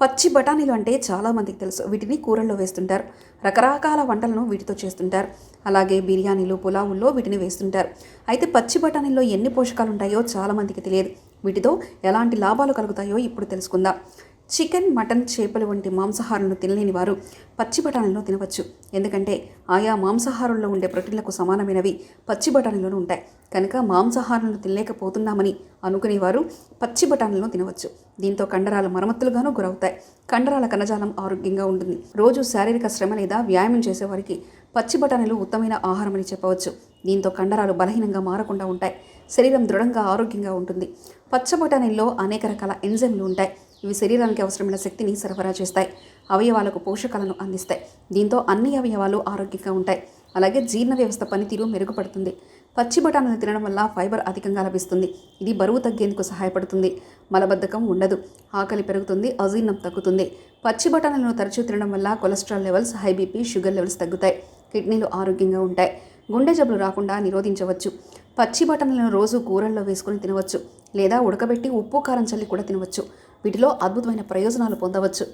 పచ్చి బఠానీలు అంటే చాలామందికి తెలుసు. వీటిని కూరల్లో వేస్తుంటారు. రకరకాల వంటలను వీటితో చేస్తుంటారు. అలాగే బిర్యానీలు పులావుల్లో వీటిని వేస్తుంటారు. అయితే పచ్చి బఠానీల్లో ఎన్ని పోషకాలు ఉంటాయో చాలామందికి తెలియదు. వీటితో ఎలాంటి లాభాలు కలుగుతాయో ఇప్పుడు తెలుసుకుందాం. చికెన్ మటన్ చేపలు వంటి మాంసాహారాలను తినలేని వారు పచ్చి బఠానీలను తినవచ్చు. ఎందుకంటే ఆయా మాంసాహారంలో ఉండే ప్రోటీన్లకు సమానమైనవి పచ్చి బఠానీలోనూ ఉంటాయి. కనుక మాంసాహారాలను తినలేకపోతున్నామని అనుకునేవారు పచ్చి బఠానీలను తినవచ్చు. దీంతో కండరాలు మరమ్మతులుగాను గురవుతాయి. కండరాల కణజాలం ఆరోగ్యంగా ఉంటుంది. రోజు శారీరక శ్రమ లేదా వ్యాయామం చేసేవారికి పచ్చి బఠానీలు ఉత్తమైన ఆహారం అని చెప్పవచ్చు. దీంతో కండరాలు బలహీనంగా మారకుండా ఉంటాయి. శరీరం దృఢంగా ఆరోగ్యంగా ఉంటుంది. పచ్చ బఠానీల్లో అనేక రకాల ఎంజైమ్లు ఉంటాయి. ఇవి శరీరానికి అవసరమైన శక్తిని సరఫరా చేస్తాయి. అవయవాలకు పోషకాలను అందిస్తాయి. దీంతో అన్ని అవయవాలు ఆరోగ్యంగా ఉంటాయి. అలాగే జీర్ణ వ్యవస్థ పనితీరు మెరుగుపడుతుంది. పచ్చి బఠానీలు తినడం వల్ల ఫైబర్ అధికంగా లభిస్తుంది. ఇది బరువు తగ్గేందుకు సహాయపడుతుంది. మలబద్ధకం ఉండదు. ఆకలి పెరుగుతుంది. అజీర్ణం తగ్గుతుంది. పచ్చి బఠానీలను తరచూ తినడం వల్ల cholesterol levels high BP sugar levels తగ్గుతాయి. కిడ్నీలు ఆరోగ్యంగా ఉంటాయి. గుండె జబ్బులు రాకుండా నిరోధించవచ్చు. పచ్చి బఠానీలను రోజు కూరల్లో వేసుకొని తినవచ్చు. లేదా ఉడకబెట్టి ఉప్పు కారం చల్లి కూడా తినవచ్చు. వీటిలో అద్భుతమైన ప్రయోజనాలు పొందవచ్చు.